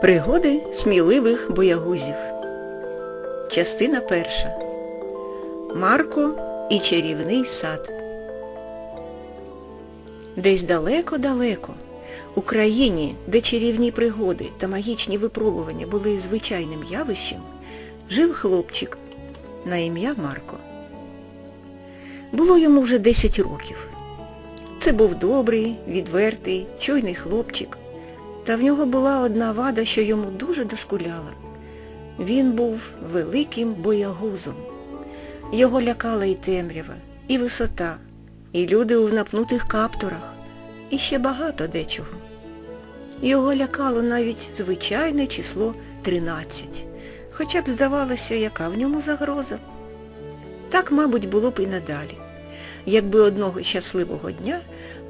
Пригоди сміливих боягузів. Частина перша. Марко і чарівний сад. Десь далеко-далеко, у країні, де чарівні пригоди та магічні випробування були звичайним явищем, жив хлопчик на ім'я Марко. Було йому вже 10 років. Це був добрий, відвертий, чуйний хлопчик. Та в нього була одна вада, що йому дуже дошкуляла. Він був великим боягузом. Його лякала і темрява, і висота, і люди у напнутих каптурах, і ще багато дечого. Його лякало навіть звичайне число 13, хоча б здавалося, яка в ньому загроза. Так, мабуть, було б і надалі. Якби одного щасливого дня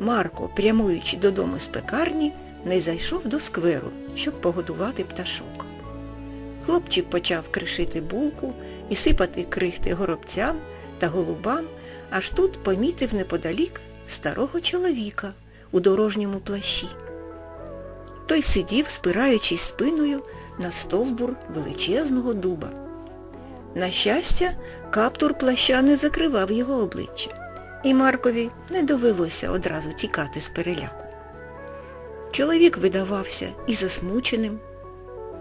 Марко, прямуючи додому з пекарні, не зайшов до скверу, щоб погодувати пташок. Хлопчик почав кришити булку і сипати крихти горобцям та голубам, аж тут помітив неподалік старого чоловіка у дорожньому плащі. Той сидів, спираючись спиною на стовбур величезного дуба. На щастя, каптур плаща не закривав його обличчя, і Маркові не довелося одразу тікати з переляку. Чоловік видавався і засмученим,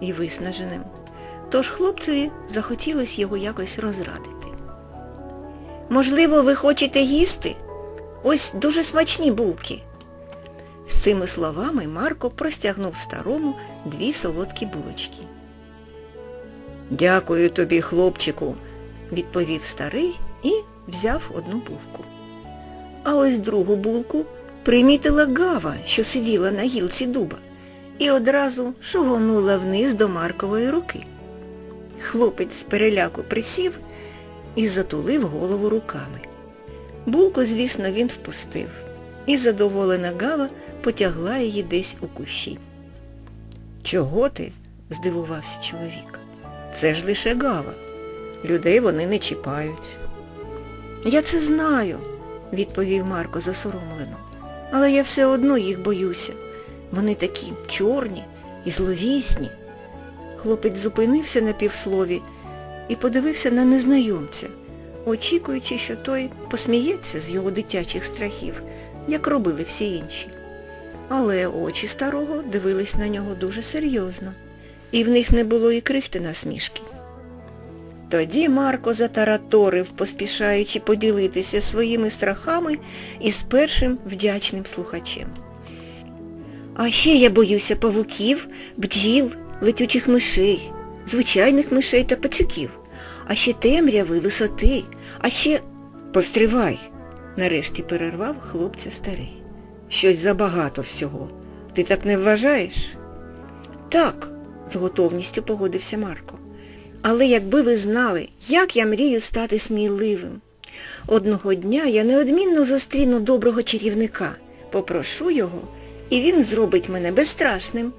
і виснаженим, тож хлопцеві захотілося його якось розрадити. Можливо, ви хочете їсти? Ось дуже смачні булки. З цими словами Марко простягнув старому дві солодкі булочки. Дякую тобі, хлопчику, відповів старий і взяв одну булку. А ось другу булку примітила гава, що сиділа на гілці дуба, і одразу шугонула вниз до Маркової руки. Хлопець з переляку присів і затулив голову руками. Булку, звісно, він впустив, і задоволена гава потягла її десь у кущі. Чого ти? здивувався чоловік. Це ж лише гава. Людей вони не чіпають. Я це знаю, відповів Марко засоромлено. Але я все одно їх боюся. Вони такі чорні і зловісні. Хлопець зупинився на півслові і подивився на незнайомця, очікуючи, що той посміється з його дитячих страхів, як робили всі інші. Але очі старого дивились на нього дуже серйозно, і в них не було і крихти насмішки. Тоді Марко затараторив, поспішаючи поділитися своїми страхами із першим вдячним слухачем. А ще я боюся павуків, бджіл, летючих мишей, звичайних мишей та пацюків, а ще темряви, висоти, а ще... Постривай, нарешті перервав хлопця старий. Щось забагато всього. Ти так не вважаєш? Так, з готовністю погодився Марко. Але якби ви знали, як я мрію стати сміливим. Одного дня я неодмінно зустріну доброго чарівника, попрошу його, і він зробить мене безстрашним.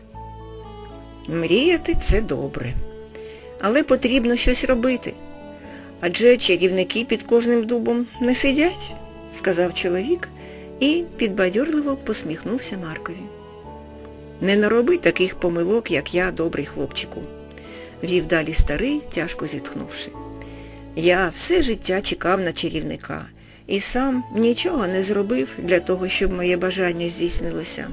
Мріяти це добре. Але потрібно щось робити. Адже чарівники під кожним дубом не сидять, сказав чоловік і підбадьорливо посміхнувся Маркові. Не нароби таких помилок, як я, добрий хлопчику вів далі старий, тяжко зітхнувши. Я все життя чекав на чарівника і сам нічого не зробив для того, щоб моє бажання здійснилося.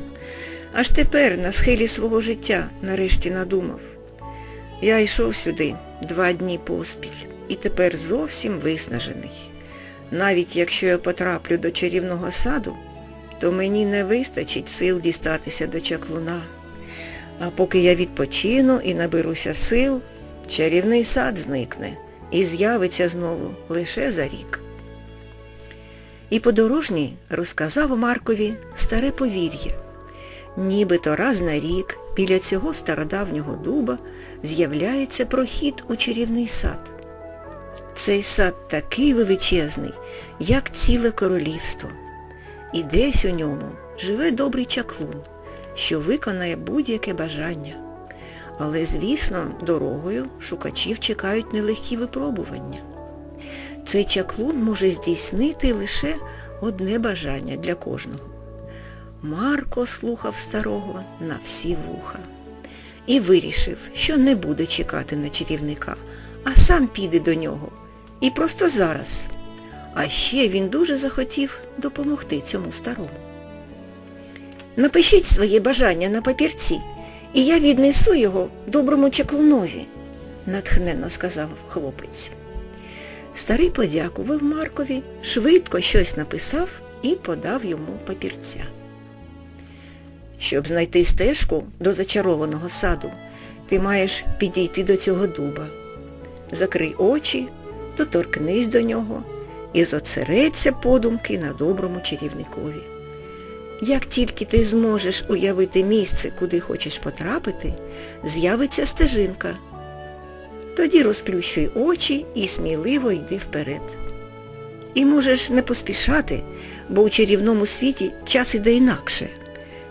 Аж тепер, на схилі свого життя, нарешті надумав. Я йшов сюди два дні поспіль і тепер зовсім виснажений. Навіть якщо я потраплю до чарівного саду, то мені не вистачить сил дістатися до чаклуна. А поки я відпочину і наберуся сил, чарівний сад зникне і з'явиться знову лише за рік. І подорожній розказав Маркові старе повір'я. Нібито раз на рік біля цього стародавнього дуба з'являється прохід у чарівний сад. Цей сад такий величезний, як ціле королівство. І десь у ньому живе добрий чаклун що виконає будь-яке бажання. Але, звісно, дорогою шукачів чекають нелегкі випробування. Цей чаклун може здійснити лише одне бажання для кожного. Марко слухав старого на всі вуха. і вирішив, що не буде чекати на чарівника, а сам піде до нього. І просто зараз. А ще він дуже захотів допомогти цьому старому. Напишіть своє бажання на папірці, і я віднесу його доброму чаклунові, натхненно сказав хлопець. Старий подякував Маркові, швидко щось написав і подав йому папірця. Щоб знайти стежку до зачарованого саду, ти маєш підійти до цього дуба. Закрий очі, доторкнись до нього і зосередься подумки на доброму чарівникові. Як тільки ти зможеш уявити місце, куди хочеш потрапити, з'явиться стежинка. Тоді розплющуй очі і сміливо йди вперед. І можеш не поспішати, бо у чарівному світі час іде інакше.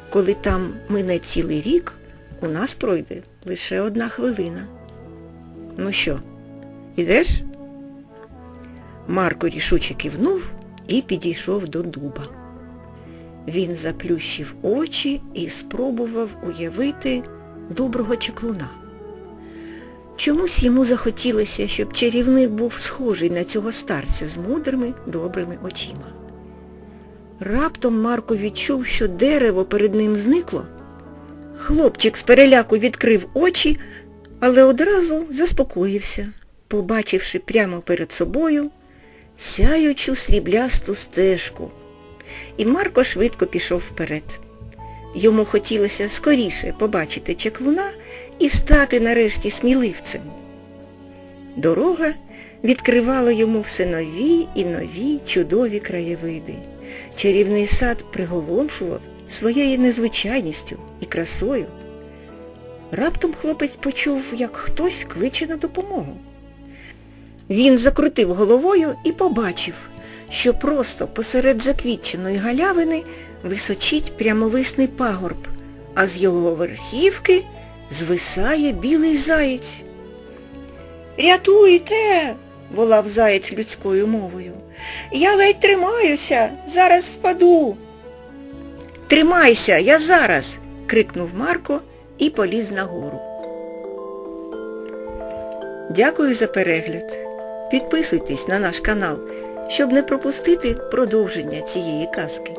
Коли там мине цілий рік, у нас пройде лише одна хвилина. Ну що, ідеш? Марко рішуче кивнув і підійшов до дуба. Він заплющив очі і спробував уявити доброго чаклуна. Чомусь йому захотілося, щоб чарівник був схожий на цього старця з мудрими, добрими очима. Раптом Марко відчув, що дерево перед ним зникло. Хлопчик з переляку відкрив очі, але одразу заспокоївся, побачивши прямо перед собою сяючу сріблясту стежку. І Марко швидко пішов вперед. Йому хотілося скоріше побачити чаклуна і стати нарешті сміливцем. Дорога відкривала йому все нові і нові чудові краєвиди. Чарівний сад приголомшував своєю незвичайністю і красою. Раптом хлопець почув, як хтось кличе на допомогу. Він закрутив головою і побачив, що просто посеред заквітченої галявини височить прямовисний пагорб, а з його верхівки звисає білий заєць. Рятуйте! волав заєць людською мовою. Я ледь тримаюся, зараз впаду. Тримайся, я зараз, крикнув Марко і поліз нагору. Дякую за перегляд. Підписуйтесь на наш канал, щоб не пропустити продовження цієї казки.